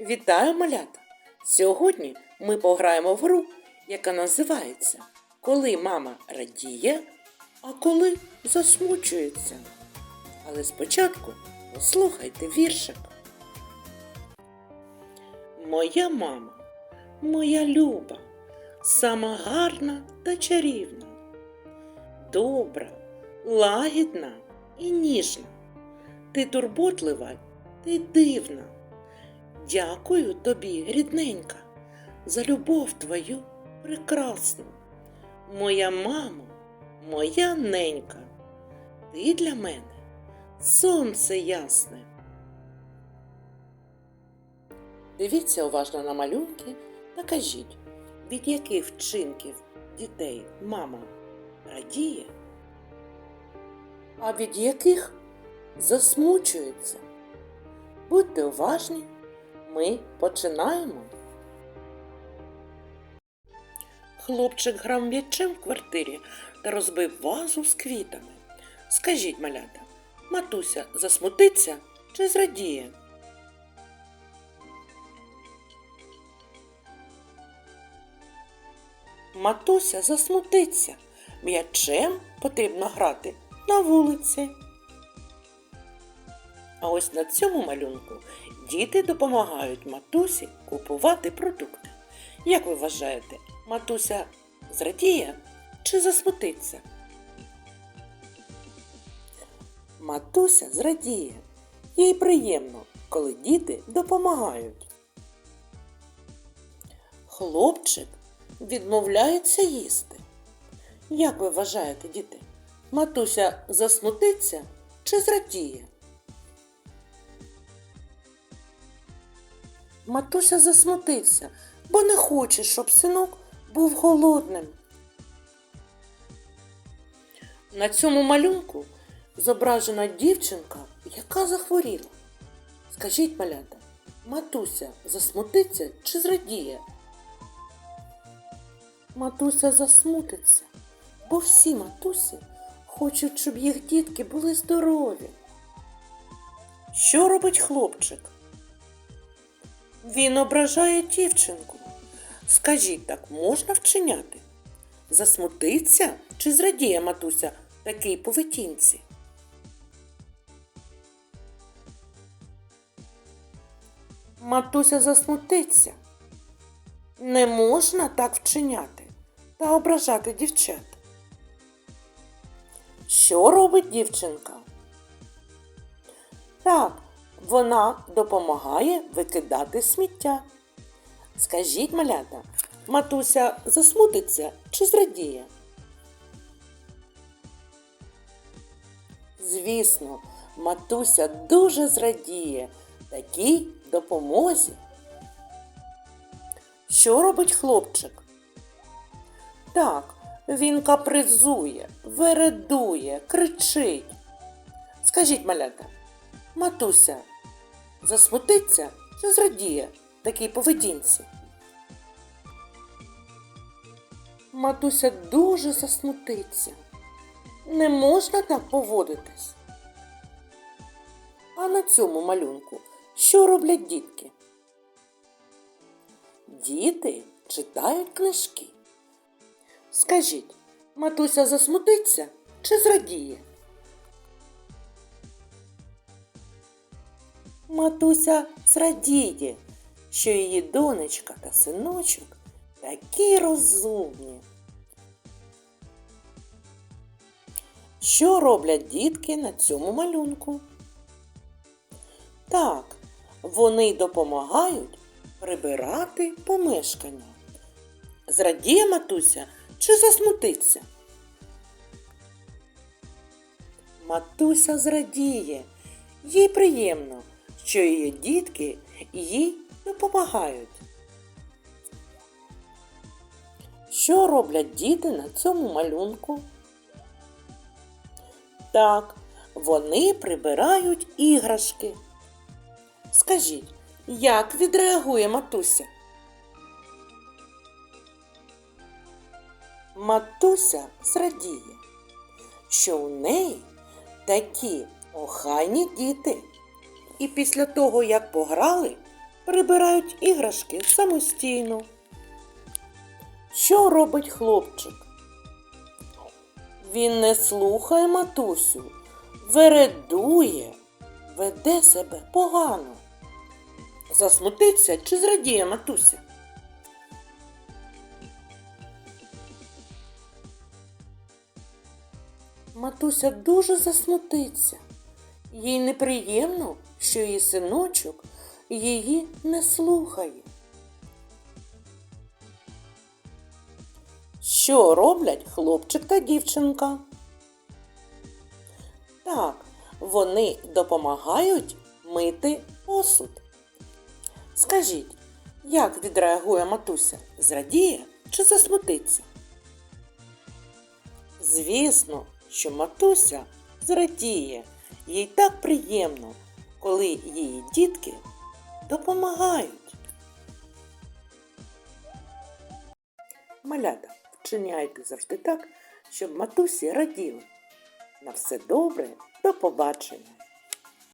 Вітаю малята! Сьогодні ми пограємо в гру, яка називається Коли мама радіє, а коли засмучується. Але спочатку послухайте віршик. Моя мама, моя люба, сама гарна та чарівна, добра, лагідна і ніжна. Ти турботлива, ти дивна. Дякую тобі, рідненька, за любов твою прекрасну. Моя мамо, моя ненька, ти для мене сонце ясне. Дивіться уважно на малюнки та кажіть, від яких вчинків дітей мама радіє, а від яких засмучується. Будьте уважні, ми починаємо. Хлопчик грав м'ячем в квартирі та розбив вазу з квітами. Скажіть, малята, матуся засмутиться чи зрадіє? Матуся засмутиться. М'ячем потрібно грати на вулиці. А ось на цьому малюнку діти допомагають матусі купувати продукти. Як ви вважаєте, матуся зрадіє чи засмутиться? Матуся зрадіє. Їй приємно, коли діти допомагають. Хлопчик відмовляється їсти. Як ви вважаєте, діти? Матуся засмутиться чи зрадіє? Матуся засмутився, бо не хоче, щоб синок був голодним. На цьому малюнку зображена дівчинка, яка захворіла. Скажіть, малята, матуся засмутиться чи зрадіє? Матуся засмутиться, бо всі матусі хочуть, щоб їх дітки були здорові. Що робить хлопчик? Він ображає дівчинку. Скажіть, так можна вчиняти? Засмутиться чи зрадіє матуся такій поведінці? Матуся засмутиться. Не можна так вчиняти та ображати дівчат. Що робить дівчинка? Так, вона допомагає викидати сміття. Скажіть, малята, матуся засмутиться чи зрадіє? Звісно, матуся дуже зрадіє такій допомозі. Що робить хлопчик? Так, він капризує, вередує, кричить. Скажіть, малята, матуся засмутиться чи зрадіє такій поведінці? Матуся дуже засмутиться. Не можна так поводитись. А на цьому малюнку що роблять дітки? Діти читають книжки. Скажіть, матуся засмутиться чи зрадіє? Матуся зрадіє, що її донечка та синочок такі розумні. Що роблять дітки на цьому малюнку? Так, вони допомагають прибирати помешкання. Зрадіє матуся чи засмутиться? Матуся зрадіє. Їй приємно, що її дітки їй допомагають. Що роблять діти на цьому малюнку? Так, вони прибирають іграшки. Скажіть, як відреагує матуся? Матуся зрадіє, що у неї такі охайні діти. І після того, як пограли, прибирають іграшки самостійно. Що робить хлопчик? Він не слухає матусю, вередує, веде себе погано. Засмутиться чи зрадіє матуся? Матуся дуже засмутиться. Їй неприємно, що її синочок її не слухає. Що роблять хлопчик та дівчинка? Так, вони допомагають мити посуд. Скажіть, як відреагує матуся? Зрадіє чи засмутиться? Звісно, що матуся зрадіє. Їй так приємно, коли її дітки допомагають. Малята, вчиняйте завжди так, щоб матусі раділи. На все добре, до побачення!